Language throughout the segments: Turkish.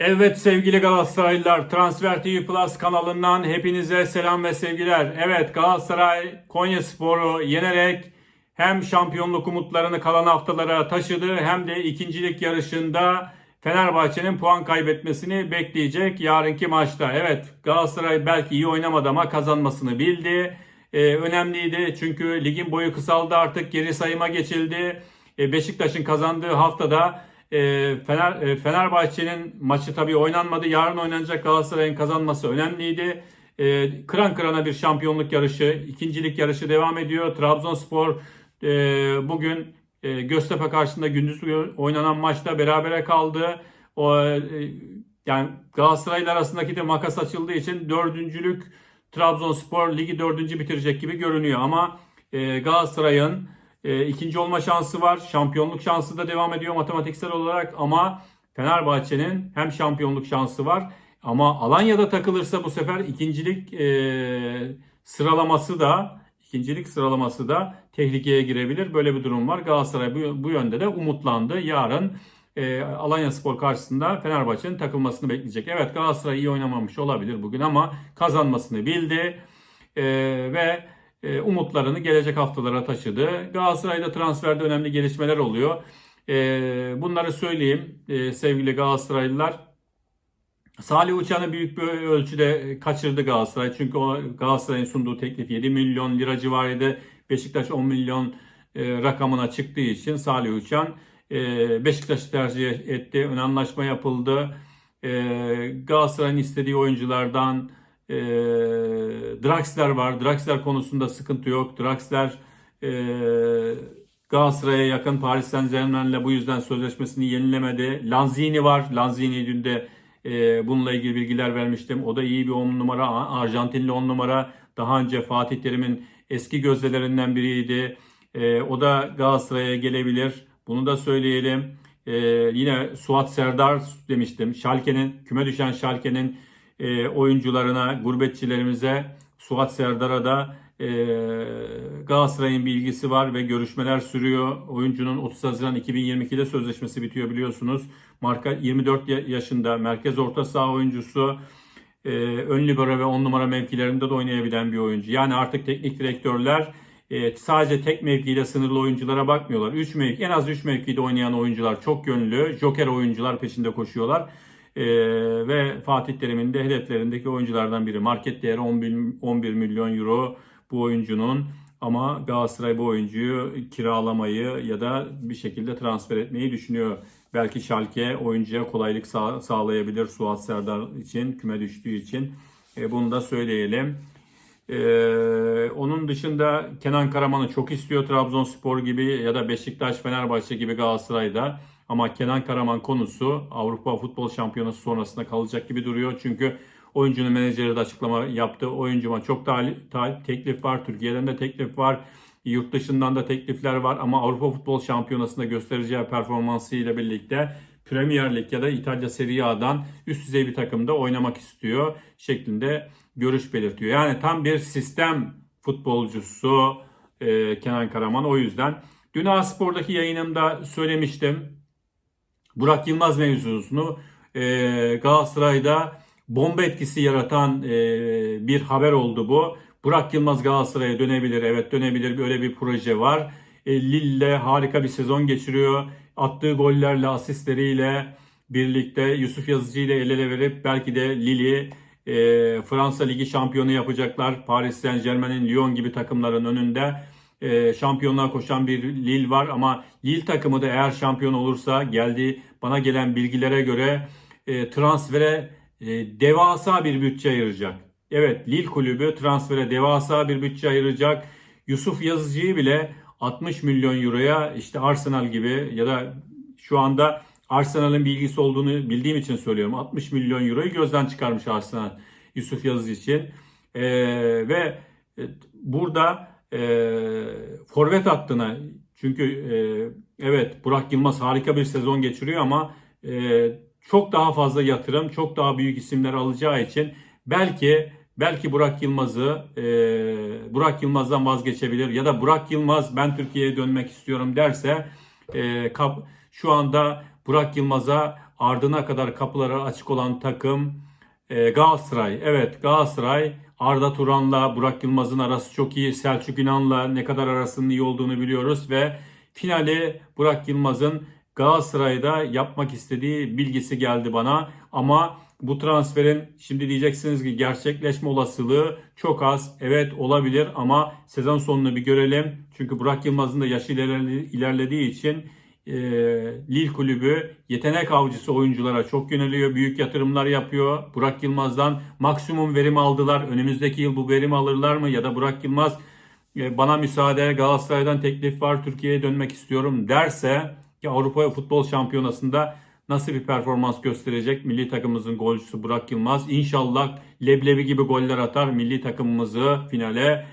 Evet sevgili Galatasaraylılar Transfer TV Plus kanalından hepinize selam ve sevgiler. Evet Galatasaray Konya Sporu yenerek hem şampiyonluk umutlarını kalan haftalara taşıdı hem de ikincilik yarışında Fenerbahçe'nin puan kaybetmesini bekleyecek yarınki maçta. Evet Galatasaray belki iyi oynamadı ama kazanmasını bildi. Ee, önemliydi çünkü ligin boyu kısaldı artık geri sayıma geçildi. Ee, Beşiktaş'ın kazandığı haftada e, Fener e, Fenerbahçe'nin maçı tabii oynanmadı. Yarın oynanacak Galatasaray'ın kazanması önemliydi. E, kıran kırana bir şampiyonluk yarışı, ikincilik yarışı devam ediyor. Trabzonspor e, bugün e, Göztepe karşısında gündüz oynanan maçta berabere kaldı. O e, yani Galatasaray'la arasındaki de makas açıldığı için dördüncülük Trabzonspor ligi dördüncü bitirecek gibi görünüyor. Ama e, Galatasaray'ın e, ikinci olma şansı var. Şampiyonluk şansı da devam ediyor matematiksel olarak ama Fenerbahçe'nin hem şampiyonluk şansı var ama Alanya'da takılırsa bu sefer ikincilik e, sıralaması da ikincilik sıralaması da tehlikeye girebilir. Böyle bir durum var. Galatasaray bu, bu yönde de umutlandı. Yarın e, Alanya Spor karşısında Fenerbahçe'nin takılmasını bekleyecek. Evet Galatasaray iyi oynamamış olabilir bugün ama kazanmasını bildi. E, ve e, umutlarını gelecek haftalara taşıdı. Galatasaray'da transferde önemli gelişmeler oluyor. E, bunları söyleyeyim e, sevgili Galatasaraylılar. Salih Uçan'ı büyük bir ölçüde kaçırdı Galatasaray. Çünkü o Galatasaray'ın sunduğu teklif 7 milyon lira civarıydı. Beşiktaş 10 milyon rakamına çıktığı için Salih Uçan Beşiktaş'ı tercih etti. Ön anlaşma yapıldı. Galatasaray'ın istediği oyunculardan e, Draxler var. Draxler konusunda sıkıntı yok. Draxler e, Galatasaray'a yakın Paris Saint Germain'le bu yüzden sözleşmesini yenilemedi. Lanzini var. Lanzini dün de e, bununla ilgili bilgiler vermiştim. O da iyi bir 10 numara. Arjantinli 10 numara. Daha önce Fatih Terim'in eski gözdelerinden biriydi. E, o da Galatasaray'a gelebilir. Bunu da söyleyelim. E, yine Suat Serdar demiştim. Schalke'nin, küme düşen Schalke'nin e, oyuncularına, gurbetçilerimize, Suat Serdar'a da e, Galatasaray'ın bilgisi var ve görüşmeler sürüyor. Oyuncunun 30 Haziran 2022'de sözleşmesi bitiyor biliyorsunuz. Marka 24 yaşında merkez orta saha oyuncusu. E, ön libero ve 10 numara mevkilerinde de oynayabilen bir oyuncu. Yani artık teknik direktörler e, sadece tek mevkiyle sınırlı oyunculara bakmıyorlar. 3 mevki, en az 3 mevkide oynayan oyuncular çok gönüllü. Joker oyuncular peşinde koşuyorlar. Ee, ve Fatih Terim'in de hedeflerindeki oyunculardan biri. Market değeri 11, 11 milyon euro bu oyuncunun ama Galatasaray bu oyuncuyu kiralamayı ya da bir şekilde transfer etmeyi düşünüyor. Belki Schalke oyuncuya kolaylık sağ, sağlayabilir Suat Serdar için, küme düştüğü için. E, bunu da söyleyelim. Ee, onun dışında Kenan Karaman'ı çok istiyor Trabzonspor gibi ya da Beşiktaş, Fenerbahçe gibi Galatasaray'da. Ama Kenan Karaman konusu Avrupa Futbol Şampiyonası sonrasında kalacak gibi duruyor. Çünkü oyuncunun menajeri de açıklama yaptı. Oyuncuma çok ta, teklif var. Türkiye'den de teklif var. Yurt dışından da teklifler var. Ama Avrupa Futbol Şampiyonası'nda göstereceği performansı ile birlikte Premier Lig ya da İtalya Serie A'dan üst düzey bir takımda oynamak istiyor şeklinde görüş belirtiyor. Yani tam bir sistem futbolcusu e, Kenan Karaman. O yüzden dün Spor'daki yayınımda söylemiştim. Burak Yılmaz mevzusunu e, Galatasaray'da bomba etkisi yaratan e, bir haber oldu bu. Burak Yılmaz Galatasaray'a dönebilir. Evet dönebilir. Böyle bir proje var. E, Lille harika bir sezon geçiriyor. Attığı gollerle, asistleriyle birlikte Yusuf Yazıcı ile el ele verip belki de Lille e, Fransa Ligi şampiyonu yapacaklar. Paris Saint Germain'in Lyon gibi takımların önünde e, şampiyonluğa koşan bir Lille var ama Lille takımı da eğer şampiyon olursa geldiği bana gelen bilgilere göre e, transfere e, devasa bir bütçe ayıracak. Evet Lille kulübü transfere devasa bir bütçe ayıracak. Yusuf Yazıcı'yı bile 60 milyon euroya işte Arsenal gibi ya da şu anda Arsenal'ın bilgisi olduğunu bildiğim için söylüyorum. 60 milyon euroyu gözden çıkarmış Arsenal Yusuf Yazıcı için. E, ve e, burada e, forvet hattına çünkü e, evet Burak Yılmaz harika bir sezon geçiriyor ama e, çok daha fazla yatırım, çok daha büyük isimler alacağı için belki belki Burak Yılmaz'ı e, Burak Yılmaz'dan vazgeçebilir ya da Burak Yılmaz ben Türkiye'ye dönmek istiyorum derse e, kap, şu anda Burak Yılmaz'a ardına kadar kapıları açık olan takım e, Galatasaray. Evet Galatasaray Arda Turan'la Burak Yılmaz'ın arası çok iyi. Selçuk İnan'la ne kadar arasının iyi olduğunu biliyoruz ve finali Burak Yılmaz'ın Galatasaray'da yapmak istediği bilgisi geldi bana. Ama bu transferin şimdi diyeceksiniz ki gerçekleşme olasılığı çok az. Evet olabilir ama sezon sonunu bir görelim. Çünkü Burak Yılmaz'ın da yaşı ilerledi- ilerlediği için e, Lille kulübü yetenek avcısı oyunculara çok yöneliyor. Büyük yatırımlar yapıyor. Burak Yılmaz'dan maksimum verim aldılar. Önümüzdeki yıl bu verimi alırlar mı? Ya da Burak Yılmaz e, bana müsaade Galatasaray'dan teklif var Türkiye'ye dönmek istiyorum derse ki Avrupa Futbol Şampiyonası'nda nasıl bir performans gösterecek milli takımımızın golcüsü Burak Yılmaz. İnşallah leblebi gibi goller atar milli takımımızı finale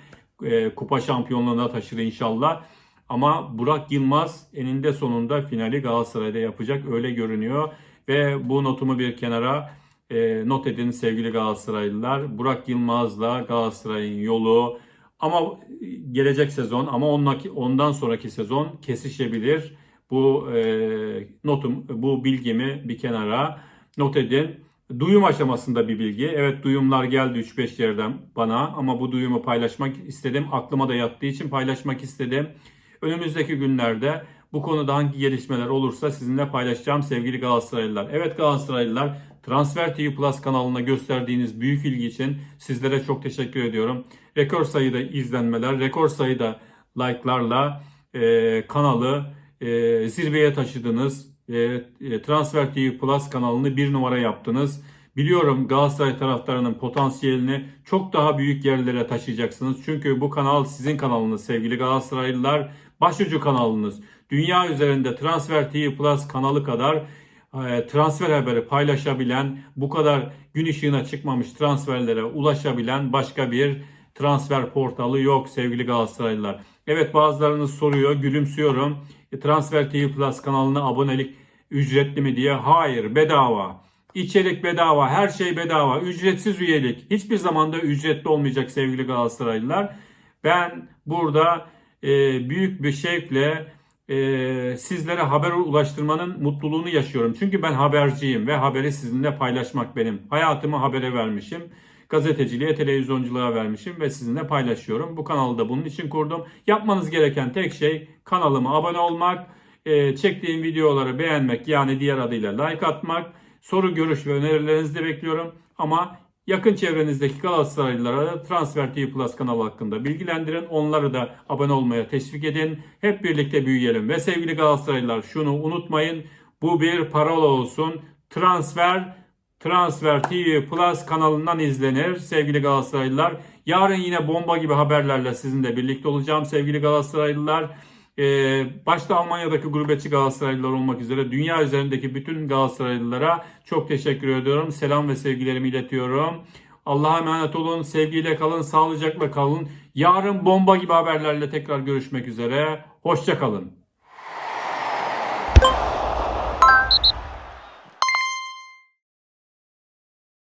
e, kupa şampiyonluğuna taşır inşallah. Ama Burak Yılmaz eninde sonunda finali Galatasaray'da yapacak öyle görünüyor. Ve bu notumu bir kenara e, not edin sevgili Galatasaraylılar. Burak Yılmaz'la Galatasaray'ın yolu ama gelecek sezon ama ondan sonraki sezon kesişebilir. Bu e, notum, bu bilgimi bir kenara not edin. Duyum aşamasında bir bilgi. Evet duyumlar geldi 3-5 yerden bana ama bu duyumu paylaşmak istedim. Aklıma da yattığı için paylaşmak istedim. Önümüzdeki günlerde bu konuda hangi gelişmeler olursa sizinle paylaşacağım sevgili Galatasaraylılar. Evet Galatasaraylılar Transfer TV Plus kanalına gösterdiğiniz büyük ilgi için sizlere çok teşekkür ediyorum. Rekor sayıda izlenmeler, rekor sayıda like'larla e, kanalı e, zirveye taşıdınız. E, e, Transfer TV Plus kanalını bir numara yaptınız. Biliyorum Galatasaray taraftarının potansiyelini çok daha büyük yerlere taşıyacaksınız. Çünkü bu kanal sizin kanalınız sevgili Galatasaraylılar. Başucu kanalınız. Dünya üzerinde Transfer TV Plus kanalı kadar e, transfer haberi paylaşabilen, bu kadar gün ışığına çıkmamış transferlere ulaşabilen başka bir transfer portalı yok sevgili Galatasaraylılar. Evet bazılarınız soruyor, gülümsüyorum. E, Transfer TV Plus kanalına abonelik ücretli mi diye. Hayır, bedava. İçerik bedava, her şey bedava. Ücretsiz üyelik. Hiçbir zaman da ücretli olmayacak sevgili Galatasaraylılar. Ben burada e, büyük bir şevkle e, sizlere haber ulaştırmanın mutluluğunu yaşıyorum. Çünkü ben haberciyim ve haberi sizinle paylaşmak benim. Hayatımı habere vermişim. Gazeteciliğe, televizyonculuğa vermişim ve sizinle paylaşıyorum. Bu kanalı da bunun için kurdum. Yapmanız gereken tek şey kanalıma abone olmak, e, çektiğim videoları beğenmek yani diğer adıyla like atmak. Soru, görüş ve önerilerinizi de bekliyorum. Ama yakın çevrenizdeki Galatasaraylılara da Transfer TV Plus kanalı hakkında bilgilendirin. Onları da abone olmaya teşvik edin. Hep birlikte büyüyelim. Ve sevgili Galatasaraylılar şunu unutmayın. Bu bir parola olsun. Transfer Transfer TV Plus kanalından izlenir sevgili Galatasaraylılar. Yarın yine bomba gibi haberlerle sizinle birlikte olacağım sevgili Galatasaraylılar. Ee, başta Almanya'daki gurbetçi Galatasaraylılar olmak üzere dünya üzerindeki bütün Galatasaraylılara çok teşekkür ediyorum. Selam ve sevgilerimi iletiyorum. Allah'a emanet olun. Sevgiyle kalın, sağlıcakla kalın. Yarın bomba gibi haberlerle tekrar görüşmek üzere. Hoşça kalın.